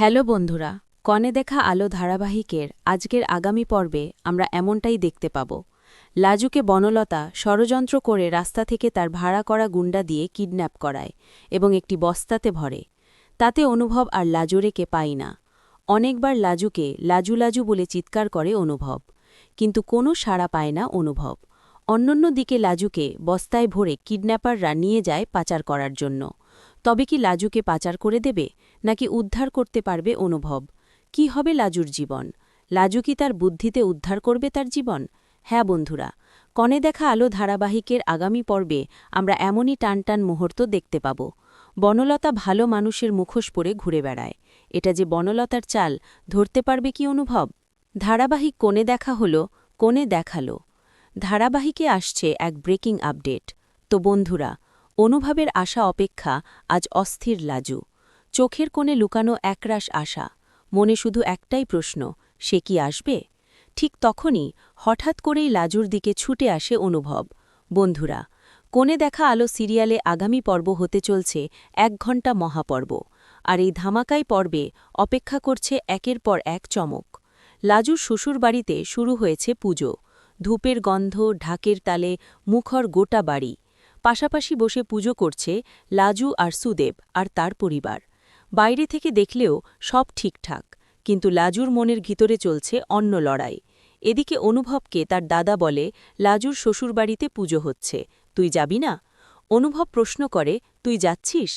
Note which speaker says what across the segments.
Speaker 1: Hello বন্ধুরা, কনে দেখা আলো ধারাবাহিকের আজকের আগামী পর্বে আমরা এমনটাই দেখতে পাব। লাজুকে বনলতা ষড়যন্ত্র করে রাস্তা থেকে তার ভাড়া করা গুন্ডা দিয়ে কিডন্যাপ করায় এবং একটি বস্তাতে ভরে। তাতে অনুভব আর লাজুরেকে পাই না। অনেকবার লাজুকে লাজু লাজু বলে চিৎকার করে অনুভব, কিন্তু কোনো সাড়া পায় না অনুভব। অন্যন্য দিকে লাজুকে বস্তায় ভরে কিডন্যাপাররা নিয়ে যায় পাচার করার জন্য। তবে কি লাজুকে পাচার করে দেবে, নাকি উদ্ধার করতে পারবে অনুভব? কি হবে লাজুর জীবন? লাজু কি তার বুদ্ধিতে উদ্ধার করবে তার জীবন? হ্যাঁ বন্ধুরা, কনে দেখা আলো ধারাবাহিকের আগামী পর্বে আমরা এমনই টানটান মুহূর্ত দেখতে পাব। বনলতা ভালো মানুষের মুখোশ পরে ঘুরে বেড়ায়। এটা যে বনলতার চাল, ধরতে পারবে কি অনুভব? ধারাবাহিক কোণে দেখা হল কোণে দেখাল। ধারাবাহিকে আসছে এক ব্রেকিং আপডেট। তো বন্ধুরা অনুভবের আশা অপেক্ষা আজ অস্থির লাজু। চোখের কোণে লুকানো একরাশ আশা। মনে শুধু একটাই প্রশ্ন, সে কি আসবে? ঠিক তখনই হঠাৎ করেই লাজুর দিকে ছুটে আসে অনুভব। বন্ধুরা, কোণে দেখা আলো সিরিয়ালে আগামী পর্ব হতে চলছে এক ঘণ্টা মহাপর্ব, আর এই ধামাকাই পর্বে অপেক্ষা করছে একের পর এক চমক। লাজুর শ্বশুর বাড়িতে শুরু হয়েছে পুজো। ধূপের গন্ধ, ঢাকের তালে মুখর গোটা বাড়ি। পাশাপাশি বসে পুজো করছে লাজু আর সুদেব আর তার পরিবার। বাইরে থেকে দেখলেও সব ঠিকঠাক, কিন্তু লাজুর মনের ভিতরে চলছে অন্য লড়াই। এদিকে অনুভবকে তার দাদা বলে, লাজুর শ্বশুরবাড়িতে পুজো হচ্ছে, তুই যাবি না? অনুভব প্রশ্ন করে, তুই যাচ্ছিস?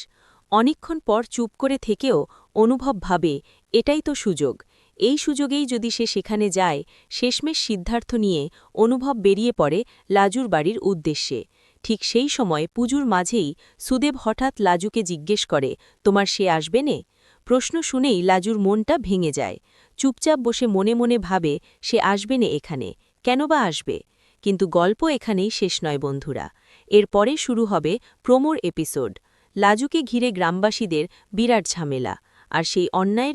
Speaker 1: অনেকক্ষণ পর চুপ করে থেকেও অনুভব ভাবে, এটাই তো সুযোগ। এই সুযোগেই যদি সে সেখানে যায়, শেষমেশ সিদ্ধার্থ নিয়ে অনুভব বেরিয়ে পড়ে লাজুর বাড়ির উদ্দেশ্যে। ঠিক সেই সময় পুজোর মাঝেই সুদেব হঠাৎ লাজুকে জিজ্ঞেস করে, তোমার সে আসবে নে? প্রশ্ন শুনেই লাজুর মনটা ভেঙে যায়। চুপচাপ বসে মনে মনে ভাবে, সে আসবে নে এখানে? কেন বা আসবে? কিন্তু গল্প এখানেই শেষ নয় বন্ধুরা। এরপরে শুরু হবে প্রমোর এপিসোড। লাজুকে ঘিরে গ্রামবাসীদের বিরাট ঝামেলা। আর সেই অন্যায়ের